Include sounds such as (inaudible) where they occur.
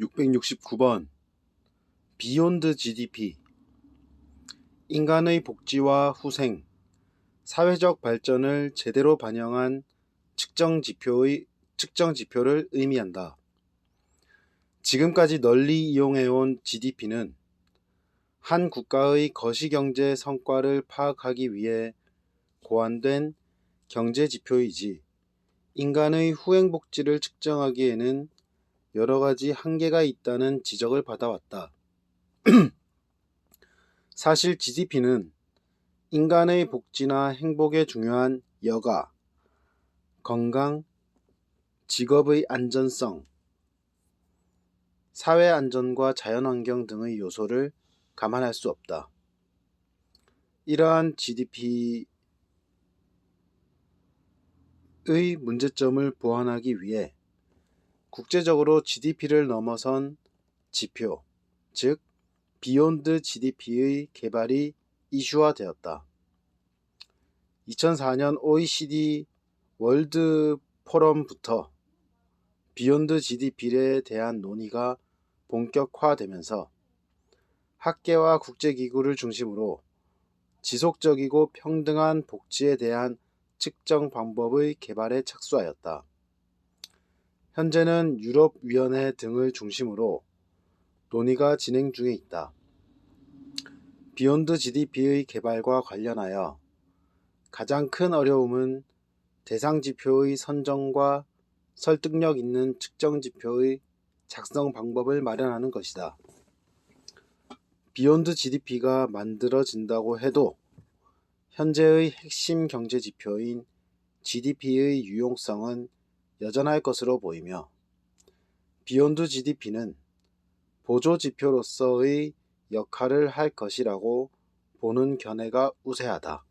669번 비욘드 GDP 인간의 복지와 후생, 사회적 발전을 제대로 반영한 측정 지표의 측정 지표를 의미한다. 지금까지 널리 이용해온 GDP는 한 국가의 거시경제 성과를 파악하기 위해 고안된 경제 지표이지 인간의 후행복지를 측정하기에는 여러 가지 한계가 있다는 지적을 받아왔다. (clears throat) 사실 GDP는 인간의 복지나 행복에 중요한 여가, 건강, 직업의 안전성, 사회 안전과 자연환경 등의 요소를 감안할 수 없다. 이러한 GDP의 문제점을 보완하기 위해 국제적으로 GDP를 넘어선 지표, 즉 비욘드 GDP의 개발이 이슈화되었다. 2004년 OECD 월드 포럼부터 비욘드 GDP에 대한 논의가 본격화되면서 학계와 국제기구를 중심으로 지속적이고 평등한 복지에 대한 측정 방법의 개발에 착수하였다. 현재는 유럽위원회 등을 중심으로 논의가 진행 중에 있다. 비욘드 GDP의 개발과 관련하여 가장 큰 어려움은 대상 지표의 선정과 설득력 있는 측정 지표의 작성 방법을 마련하는 것이다. 비욘드 GDP가 만들어진다고 해도 현재의 핵심 경제 지표인 GDP의 유용성은 여전할 것으로 보이며 비욘드 GDP는 보조 지표로서의 역할을 할 것이라고 보는 견해가 우세하다.